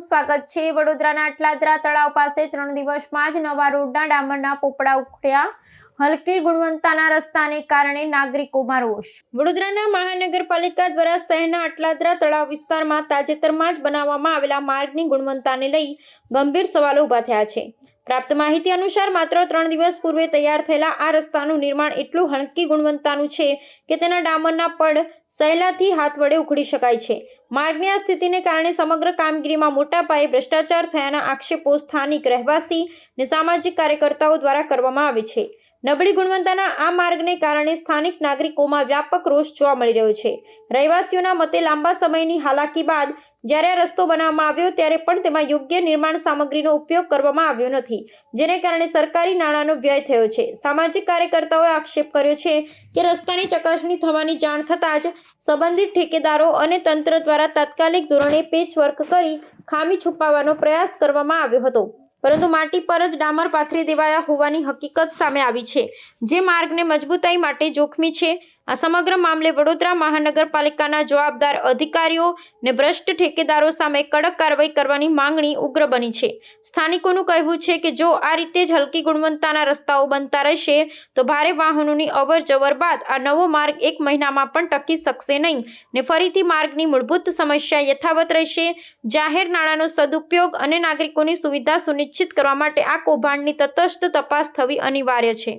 સ્વાગત છે. વડોદરાના અટલાદરા તળાવ પાસે ત્રણ દિવસમાં જ નવા રોડના ડામરના પોપડા ઉખડ્યા. હલકી ગુણવત્તાના રસ્તાને કારણે નાગરિકોમાં રોષ. વડોદરાના મહાનગરપાલિકા દ્વારા શહેરના અટલાદરા તળાવ વિસ્તારમાં તાજેતરમાં જ બનાવવામાં આવેલા માર્ગની ગુણવત્તાને લઈ ગંભીર સવાલો ઊભા થયા છે. પ્રાપ્ત માહિતી અનુસાર માત્ર ત્રણ દિવસ પૂર્વે તૈયાર થયેલા આ રસ્તાનું નિર્માણ એટલું હલકી ગુણવત્તાનું છે કે તેના ડામરના પડ સહેલાથી હાથ વડે ઉખડી શકાય છે. માર્ગની આ સ્થિતિને કારણે સમગ્ર કામગીરીમાં મોટા પાયે ભ્રષ્ટાચાર થયાના આક્ષેપો સ્થાનિક રહેવાસી અને સામાજિક કાર્યકર્તાઓ દ્વારા કરવામાં આવે છે. નબળી ગુણવત્તાના આ માર્ગને કારણે સ્થાનિક નાગરિકોમાં વ્યાપક રોષ જોવા મળી રહ્યો છે. રહેવાસીઓના મતે લાંબા સમયની હાલાકી બાદ જ્યારે આ રસ્તો બનાવવામાં આવ્યો ત્યારે પણ તેમાં યોગ્ય નિર્માણ સામગ્રીનો ઉપયોગ કરવામાં આવ્યો નથી, જેને કારણે સરકારી નાણાંનો વ્યય થયો છે. સામાજિક કાર્યકર્તાઓએ આક્ષેપ કર્યો છે કે રસ્તાની ચકાસણી થવાની જાણ થતાં જ સંબંધિત ઠેકેદારો અને તંત્ર દ્વારા તાત્કાલિક ધોરણે પેચવર્ક કરી ખામી છુપાવવાનો પ્રયાસ કરવામાં આવ્યો હતો. પરંતુ માટી પર જ ડામર પાથરી દેવાયા હોવાની હકીકત સામે આવી છે. જે માર્ગને મજબૂતાઈ માટે જોખમી છે આ સમગ્ર મામલે વડોદરા મહાનગરપાલિકાના જવાબદાર અધિકારીઓ ને ભ્રષ્ટ ઠેકેદારો સામે કડક કાર્યવાહી કરવાની માંગણી ઉગ્ર બની છે. સ્થાનિકોનું કહેવું છે કે જો આ રીતે જ હલકી ગુણવત્તાના રસ્તાઓ બનતા રહેશે, તો ભારે વાહનોની અવર જવર બાદ આ નવો માર્ગ એક મહિનામાં પણ ટકી શકશે નહીં ને ફરીથી માર્ગની મૂળભૂત સમસ્યા યથાવત રહેશે. જાહેર નાણાંનો સદુપયોગ અને નાગરિકોની સુવિધા સુનિશ્ચિત કરવા માટે આ કૌભાંડની તટસ્થ તપાસ થવી અનિવાર્ય છે.